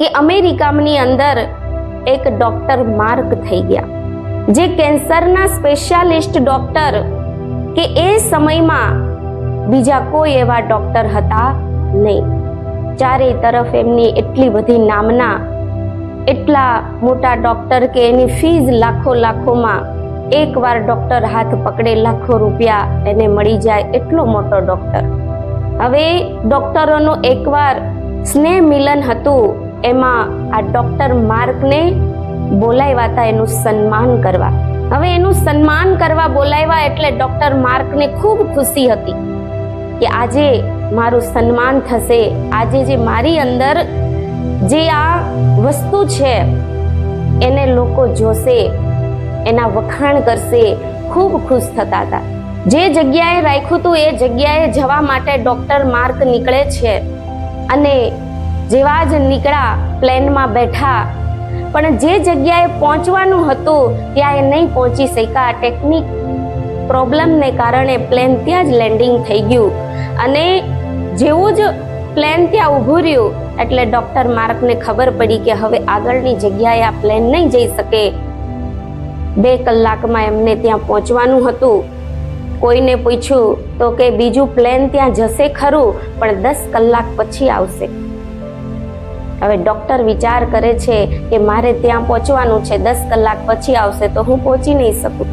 કે અમેરિકાની અંદર એક ડોક્ટર માર્ક થઈ ગયા, જે કેન્સરના સ્પેશિયાલિસ્ટ ડોક્ટર કે એ સમયમાં બીજા કોઈ એવા ડોક્ટર હતા નહીં. ચારે તરફ એમની એટલી બધી નામના, એટલા મોટા ડોક્ટર કે એની ફીઝ લાખો લાખોમાં એકવાર ડોક્ટર હાથ પકડે લાખો રૂપિયા એને મળી જાય એટલો મોટો ડોક્ટર. હવે ડોક્ટરોનું એકવાર સ્નેહ મિલન હતું એમાં આ ડોક્ટર માર્કને બોલાવ્યા હતા એનું સન્માન કરવા. હવે એનું સન્માન કરવા બોલાવ્યા એટલે ડૉક્ટર માર્કને ખૂબ ખુશી હતી કે આજે મારું સન્માન થશે. આજે જે મારી અંદર જે આ વસ્તુ છે, એને લોકો જોશે, એના વખાણ કરશે. ખૂબ ખુશ થતા હતા. જે જગ્યાએ રાખ્યું હતું એ જગ્યાએ જવા માટે ડૉક્ટર માર્ક નીકળે છે અને જેવા જ નીકળ્યા પ્લેનમાં બેઠા. પણ જે જગ્યાએ પહોંચવાનું હતું, ત્યાં એ નહીં પહોંચી શક્યા. ટેકનિક પ્રોબ્લેમને કારણે પ્લેન ત્યાં જ લેન્ડિંગ થઈ ગયું. અને જેવું જ પ્લેન ત્યાં ઊભું રહ્યું, એટલે ડૉક્ટર માર્કને ખબર પડી કે હવે આગળની જગ્યાએ આ પ્લેન નહીં જઈ શકે. બે કલાકમાં એમને ત્યાં પહોંચવાનું હતું. કોઈને પૂછ્યું, તો કે બીજું પ્લેન ત્યાં જશે ખરું, પણ દસ કલાક પછી આવશે. હવે ડોક્ટર વિચાર કરે છે કે મારે ત્યાં પહોંચવાનું છે, દસ કલાક પછી આવશે તો હું પહોંચી નહીં શકું.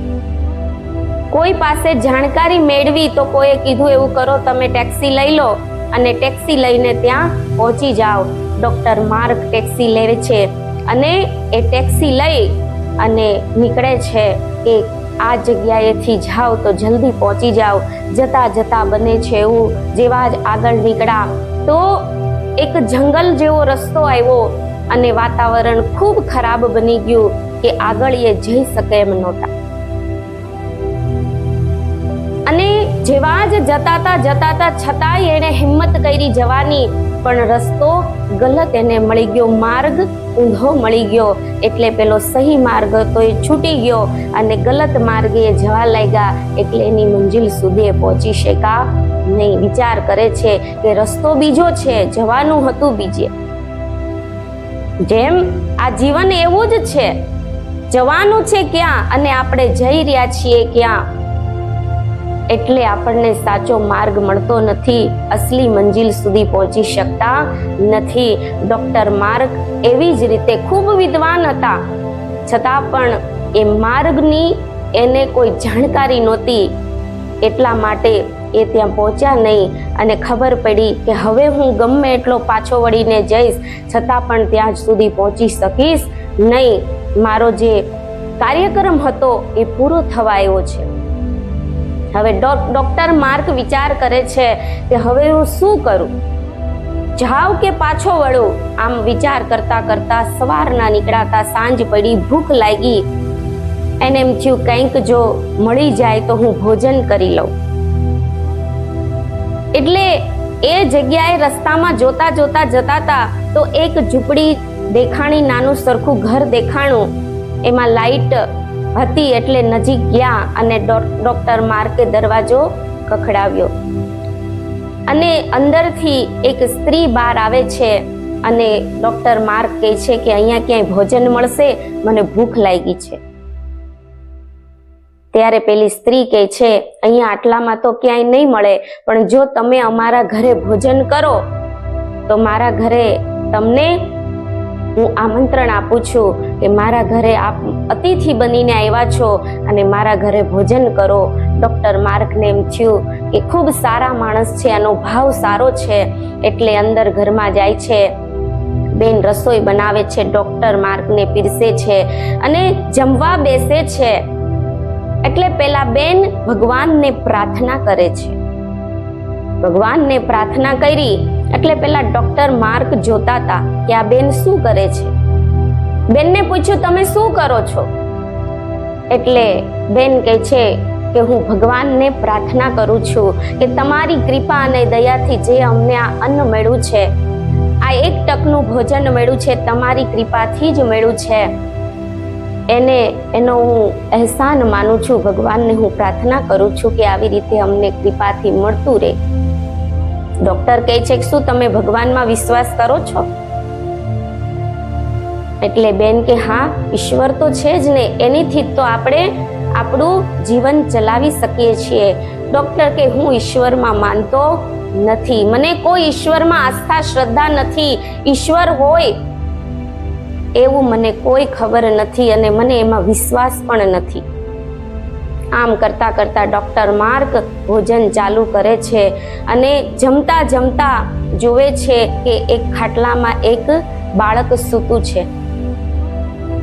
કોઈ પાસે જાણકારી મેળવી તો કોઈએ કીધું એવું કરો, તમે ટેક્સી લઈ લો અને ટેક્સી લઈને ત્યાં પહોંચી જાઓ. ડૉક્ટર માર્ક ટેક્સી લે છે અને એ ટેક્સી લઈ અને નીકળે છે કે આ જગ્યાએથી જાઓ તો જલ્દી પહોંચી જાઓ. જતા જતા બને છે એવું જેવા જ આગળ નીકળ્યા. તો એક જંગલ જેવો રસ્તો આવ્યો અને વાતાવરણ ખૂબ ખરાબ બની ગયું કે આગળ એ જઈ શકે એમ નહોતા. અને જેવા જ જતાતા જતાતા છતાંય એણે હિંમત કરી જવાની, પણ રસ્તો ગલત એને મળી ગયો માર્ગ ઊંધો મળી ગયો એટલે પેલો સહી માર્ગ હતો એ છૂટી ગયો અને ગલત માર્ગે જવા લાગ્યા એટલે એની મંજિલ સુધી પહોંચી શકા નહીં. વિચાર કરે છે કે રસ્તો બીજો છે, જવાનું હતું બીજે. જેમ આ જીવન એવું જ છે. જવાનું છે ક્યાં અને આપણે જઈ રહ્યા છીએ ક્યાં? એટલે આપણને સાચો માર્ગ મળતો નથી, અસલી મંજિલ સુધી પહોંચી શકતા નથી. ડોક્ટર માર્ગ એવી જ રીતે ખૂબ વિદ્વાન હતા. છતાં પણ એ માર્ગની એને કોઈ જાણકારી નહોતી. એટલા માટે એ ત્યાં પહોંચ્યા નહીં અને ખબર પડી કે હવે હું ગમે એટલો પાછો વળીને જઈશ, છતાં પણ ત્યાં જ સુધી પહોંચી શકીશ નહીં. મારો જે કાર્યક્રમ હતો એ પૂરો થવા આવ્યો છે. હવે ડોક્ટર માર્ક વિચાર કરે છે કે હવે હું શું કરું? જાવ કે પાછો વળું? આમ વિચાર કરતા કરતા સવારના નીકળાતા સાંજ પડી, ભૂખ લાગી. એને એમ થયું, કંઈક જો મળી જાય તો હું ભોજન કરી લઉં. એટલે એ જગ્યાએ રસ્તામાં જોતા જોતા જતા હતા તો એક ઝૂંપડી દેખાણી, નાનું સરખું ઘર દેખાણું. એમાં લાઈટ હતી એટલે નજીક ગયા અને ડોક્ટર માર્કે દરવાજો ખખડાવ્યો. અને અંદરથી એક સ્ત્રી બહાર આવે છે અને ડોક્ટર માર્ક કહે છે કે અહીંયા ક્યાંય ભોજન મળશે? મને ભૂખ લાગી છે. ત્યારે પેલી સ્ત્રી કહે છે, અહીંયા આટલામાં તો ક્યાંય નહીં મળે, પણ જો તમે અમારા ઘરે ભોજન કરો, તો મારા ઘરે તમને હું આમંત્રણ આપું છું કે મારા ઘરે આપ અતિથિ બનીને આવ્યા છો અને મારા ઘરે ભોજન કરો. ડૉક્ટર માર્કને એમ થયું કે ખૂબ સારા માણસ છે, આનો ભાવ સારો છે, એટલે અંદર ઘરમાં જાય છે. બેન રસોઈ બનાવે છે, ડૉક્ટર માર્કને પીરસે છે અને જમવા બેસે છે. એટલે પેલા બેન ભગવાનને પ્રાર્થના કરે છે. ભગવાનને પ્રાર્થના કરી એટલે પેલા ડોક્ટર માર્ક જોતા હતા કે આ બેન શું કરે છે? બેનને પૂછ્યું, તમે શું કરો છો? એટલે બેન કહે છે કે, હું ભગવાનને પ્રાર્થના કરું છું કે તમારી કૃપા અને દયાથી જે અમને આ અન્ન મળ્યું છે, આ એક ટકનું ભોજન મળ્યું છે, તમારી કૃપાથી જ મળ્યું છે. એને, એનો હું અહેસાન માનું છું, ભગવાનને હું પ્રાર્થના કરું છું કે આવી રીતે અમને કૃપાથી મળતું રહે. ડોક્ટર કહે છે કે શું તમે ભગવાનમાં વિશ્વાસ કરો છો? એટલે બેન કે હા, ઈશ્વર તો છે જ ને, એનીથી તો આપણે આપણું જીવન ચલાવી શકીએ છીએ. ડૉક્ટર કે હું ઈશ્વરમાં માનતો નથી. મને કોઈ ઈશ્વરમાં આસ્થા, શ્રદ્ધા નથી. ઈશ્વર હોય એવું મને કોઈ ખબર નથી અને મને એમાં વિશ્વાસ પણ નથી. આમ કરતાં કરતાં ડૉક્ટર માર્ક ભોજન ચાલુ કરે છે અને જમતા જમતા જોવે છે કે એક ખાટલામાં એક બાળક સૂતું છે.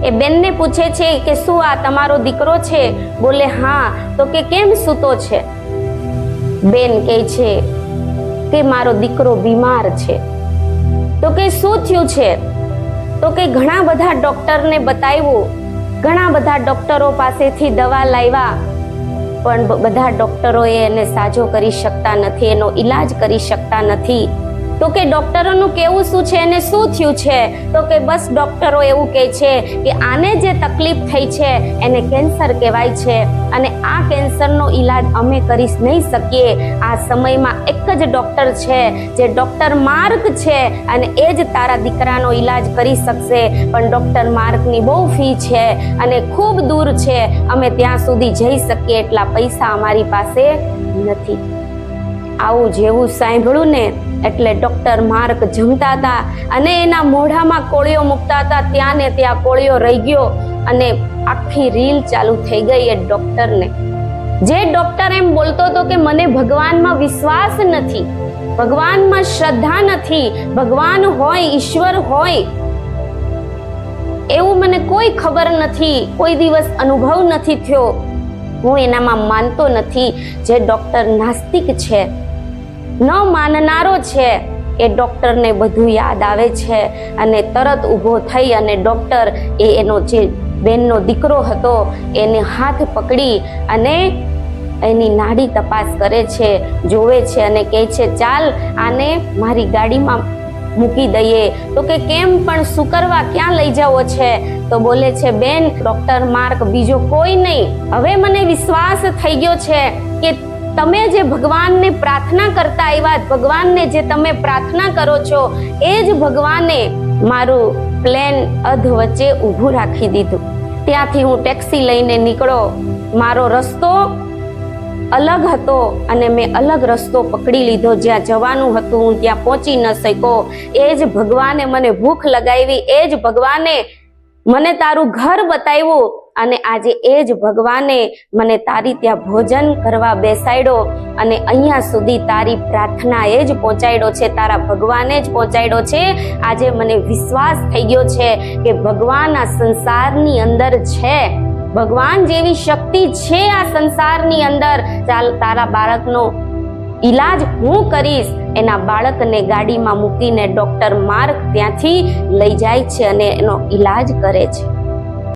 એ બેનને પૂછે છે કે શું આ તમારો દીકરો છે? બોલે, હા. તો કે, કેમ સૂતો છે? બેન કહે છે કે, મારો દીકરો બીમાર છે. તો કે, શું થયું છે? તો કે, ઘણા બધા ડોક્ટરને બતાવ્યું. ઘણા બધા ડોક્ટરો પાસેથી દવા લાવ્યા. પણ બધા ડોક્ટરોએ એને સાજો કરી શકતા નથી એનો ઈલાજ કરી શકતા નથી. તો કે ડૉક્ટરોનું કેવું શું છે એને શું થયું છે? તો કે બસ ડૉક્ટરો એવું કહે છે કે આને જે તકલીફ થઈ છે એને કેન્સર કહેવાય છે. અને આ કેન્સરનો ઈલાજ અમે કરી નહીં શકીએ. આ સમયમાં એક જ ડૉક્ટર છે જે ડૉક્ટર માર્ક છે અને એ જ તારા દીકરાનો ઈલાજ કરી શકશે. પણ ડૉક્ટર માર્કની બહુ ફી છે અને ખૂબ દૂર છે. અમે ત્યાં સુધી જઈ શકીએ એટલા પૈસા અમારી પાસે નથી. આવું જેવું સાંભળ્યું ને એટલે ડોક્ટર માર્ક જમતા હતા અને એના મોઢામાં કોળીઓ મૂકતા હતા. ત્યાં ને ત્યાં કોળિયો રહી ગયો અને આખી રીલ ચાલુ થઈ ગઈ એ ડોક્ટરને. જે ડોક્ટર એમ બોલતો હતો કે મને ભગવાનમાં વિશ્વાસ નથી, ભગવાનમાં શ્રદ્ધા નથી, ભગવાન હોય, ઈશ્વર હોય, એવું મને કોઈ ખબર નથી, કોઈ દિવસ અનુભવ નથી થયો. હું એનામાં માનતો નથી. જે ડોક્ટર નાસ્તિક છે ન માનનારો છે એ ડોક્ટરને બધું યાદ આવે છે અને તરત ઊભો થઈ અને ડૉક્ટર એ એનો જે બેનનો દીકરો હતો એને હાથ પકડી અને એની નાડી તપાસ કરે છે, જોવે છે અને કહે છે, ચાલ આને મારી ગાડીમાં મૂકી દઈએ. તો કે, કેમ પણ શું કરવા? ક્યાં લઈ જવો છે? તો બોલે છે, બેન, ડૉક્ટર માર્ક બીજો કોઈ નહીં. હવે મને વિશ્વાસ થઈ ગયો છે તમે જે ભગવાનને પ્રાર્થના કરતા આવ્યા, ભગવાનને જે તમે પ્રાર્થના કરો છો, એ જ ભગવાને મારું પ્લેન અધ વચ્ચે ઊભું રાખી દીધું. ત્યાંથી હું ટેક્સી લઈને નીકળો. મારો રસ્તો અલગ હતો અને મેં અલગ રસ્તો પકડી લીધો. જ્યાં જવાનું હતું, હું ત્યાં પહોંચી ન શક્યો. એ જ ભગવાને મને ભૂખ લગાવી, એ જ ભગવાને મને તારું ઘર બતાવ્યું. અને આજે એ જ ભગવાને મને તારી ત્યાં ભોજન કરવા બેસાડ્યો અને અહીંયા સુધી તારી પ્રાર્થના એ જ પહોંચાડ્યો છે, તારા ભગવાને જ પહોંચાડ્યો છે. આજે મને વિશ્વાસ થઈ ગયો છે કે ભગવાન આ સંસારની અંદર છે. ભગવાન જેવી શક્તિ છે આ સંસારની અંદર. ચાલ તારા બાળકનો ઈલાજ હું કરીશ. એના બાળકને ગાડીમાં મૂકીને ડૉક્ટર માર્ક ત્યાંથી લઈ જાય છે અને એનો ઈલાજ કરે છે.